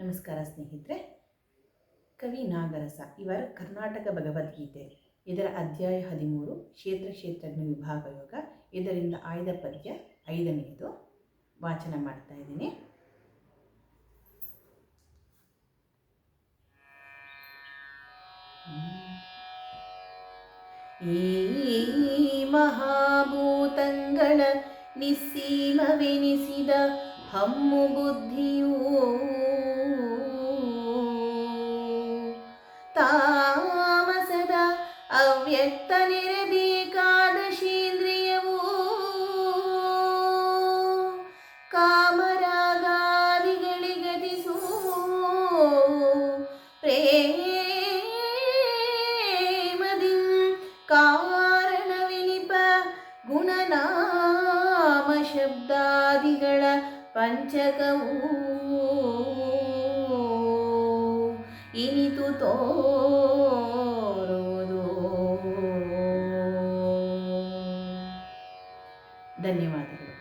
ನಮಸ್ಕಾರ ಸ್ನೇಹಿತರೆ. ಕವಿ ನಾಗರಸ, ಇವರ ಕರ್ನಾಟಕ ಭಗವದ್ಗೀತೆ, ಇದರ ಅಧ್ಯಾಯ ಹದಿಮೂರು, ಕ್ಷೇತ್ರ ಕ್ಷೇತ್ರಜ್ಞ ವಿಭಾಗ ಯೋಗ, ಇದರಿಂದ ಆಯ್ದ ಪದ್ಯ, ಐದನೆಯದು ವಾಚನ ಮಾಡ್ತಾ ಇದ್ದೀನಿ. ಈ ಮಹಾಭೂತಂಗಳ ನಿಸ್ಸೀಮವೆನಿಸಿದ ಹಮ್ಮು ಬುದ್ಧಿಯೂ ಅವ್ಯಕ್ತ ನಿರಬೇಕಾದ ಶೀಂದ್ರಿಯವೂ ಕಾಮರಾಗಾದಿಗಳಿಗದಿಸೂ ಪ್ರೇಮದಿಂ ಕಾರಣವಿನಿಪ ಗುಣನಾಮ ಶಬ್ದಾದಿಗಳ ಪಂಚಕವೂ. ಇನಿತು ತೋರುವುದು ಧನ್ಯವಾದಗಳು.